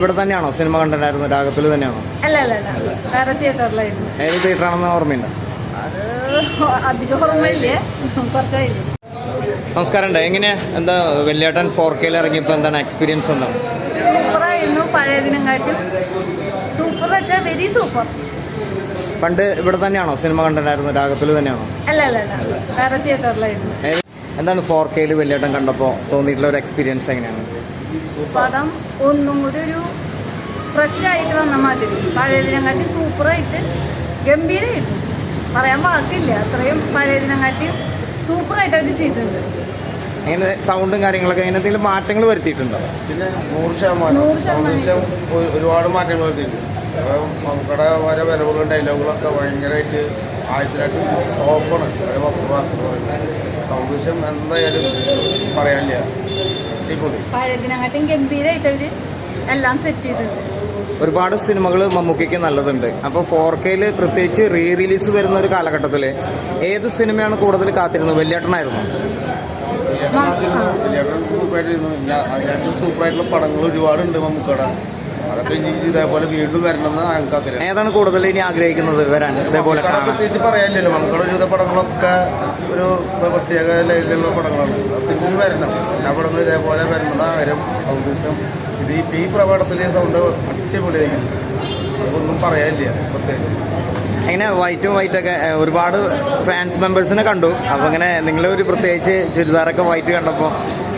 ഇവിടെ തന്നെയാണോ? സിനിമ കണ്ടായിരുന്നു രാഗത്തിൽ തന്നെയാണോ? അല്ല അല്ല അല്ല. വേറെ തിയേറ്ററിലായിരുന്നു ഏത് ഓർമ്മയുണ്ട് അത് അധികം ഓർമ്മയില്ലേ? കുറച്ചായില്ലേ? നമസ്കാരമുണ്ട് എങ്ങനെയാ? എന്താ വെള്ളിയാട്ടൻ ഫോർ കെയിൽ ഇറങ്ങിയപ്പോൾ എന്താണ് എക്സ്പീരിയൻസ് എന്താണ് സൂപ്പറായിരുന്നു പഴയതിനെക്കാട്ടും സൂപ്പർ വെച്ചാൽ വെരി സൂപ്പർ പണ്ട് ഇവിടെ തന്നെയാണോ സിനിമ കണ്ടായിരുന്നു രാഗത്തിൽ തന്നെയാണോ? അല്ല അല്ല അല്ല. വേറെ തിയേറ്ററിലായിരുന്നു ഏത്? എന്താണ് ഫോർ കെയിൽ വെള്ളിയാട്ടം കണ്ടപ്പോൾ തോന്നിയിട്ടുള്ള ഒരു എക്സ്പീരിയൻസ് എങ്ങനെയാണ്? പടം ഒന്നും കൂടി ഒരു ഫ്രഷ് ആയിട്ട് വന്ന മാതിരി. പഴയതിനും കാട്ടി സൂപ്പറായിട്ട് ഗംഭീരമായിട്ട് പറയാൻ വാക്കില്ല. അത്രയും പഴയതിനും കാട്ടി സൂപ്പറായിട്ട് അവർ ചെയ്തിട്ടുണ്ട്. അങ്ങനെ സൗണ്ടും കാര്യങ്ങളൊക്കെ അങ്ങനെ എന്തെങ്കിലും മാറ്റങ്ങൾ വരുത്തിയിട്ടുണ്ടോ? പിന്നെ നൂറ് ശതമാനം. ഒരുപാട് മാറ്റങ്ങൾ വരുത്തിയിട്ടുണ്ട്. അപ്പോൾ നമുക്കടെ വരെ വിലവുകളും ഡയലോഗുകളൊക്കെ ഭയങ്കരമായിട്ട് ആദ്യത്തിനായിട്ട് ടോപ്പാണ് വിഷയം എന്തായാലും പറയാനില്ല. ഗംഭീരമായിട്ട് എല്ലാം സെറ്റ് ചെയ്തിട്ടുണ്ട്. ഒരുപാട് സിനിമകൾ മമ്മൂക്കയ്ക്ക് നല്ലതുണ്ട്. അപ്പോൾ ഫോർ കെയിൽ പ്രത്യേകിച്ച് റീ റിലീസ് വരുന്ന ഒരു കാലഘട്ടത്തിൽ ഏത് സിനിമയാണ് കൂടുതൽ കാത്തിരുന്നത്? അതിനകത്ത് സൂപ്പറായിട്ടുള്ള പടങ്ങൾ ഒരുപാടുണ്ട് നമുക്കടെ അതൊക്കെ ഇതേപോലെ വീണ്ടും വരണമെന്ന് ഞങ്ങൾക്ക് ആഗ്രഹം. ഏതാണ് കൂടുതൽ ഇനി ആഗ്രഹിക്കുന്നത് വരാൻ? ഇതേപോലെ പ്രത്യേകിച്ച് പറയാനില്ലല്ലോ. മക്കളുടെ ഒരുവിധ പടങ്ങളൊക്കെ ഒരു പ്രത്യേക ലൈനിലുള്ള പടങ്ങളാണ്. പിന്നെ വരണം. എല്ലാ പടങ്ങളും ഇതേപോലെ വരുന്നത് ആരും സൗന്ദര്യം. ഇത് ഈ പ്രകടത്തിലെ സൗണ്ട് അടിപൊളിയായിരിക്കും. അതൊന്നും പറയാനില്ല പ്രത്യേകിച്ച്. അങ്ങനെ വൈറ്റും വൈറ്റൊക്കെ ഒക്കെ ഒരുപാട് ഫാൻസ് മെമ്പേഴ്സിനെ കണ്ടു. അപ്പോൾ അങ്ങനെ നിങ്ങൾ ഒരു പ്രത്യേകിച്ച് ചുരിദാറൊക്കെ വൈറ്റ് കണ്ടപ്പോൾ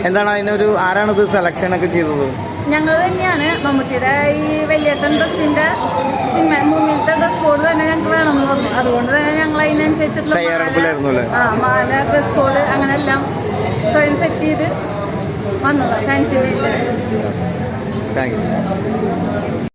എന്താണ് അതിനൊരു ആരാണിത് സെലക്ഷൻ ഒക്കെ ചെയ്തത്? ഞങ്ങൾ തന്നെയാണ് മമ്മൂട്ടിയുടെ ഈ വലിയേട്ടൻ ഡ്രസ്സിന്റെ സിനിമ മൂവിയിലത്തെ ഡ്രസ് കോഡ് തന്നെ ഞങ്ങൾക്ക് വേണമെന്ന് പറഞ്ഞു. അതുകൊണ്ട് തന്നെ ഞങ്ങൾ അതിനനുസരിച്ചിട്ടുള്ള? ആ മാല ഡ്രസ് കോഡ് അങ്ങനെ എല്ലാം സ്വയം സെറ്റ് ചെയ്ത് വന്നതാണ് ഫാൻസിന്റെ താങ്ക് യു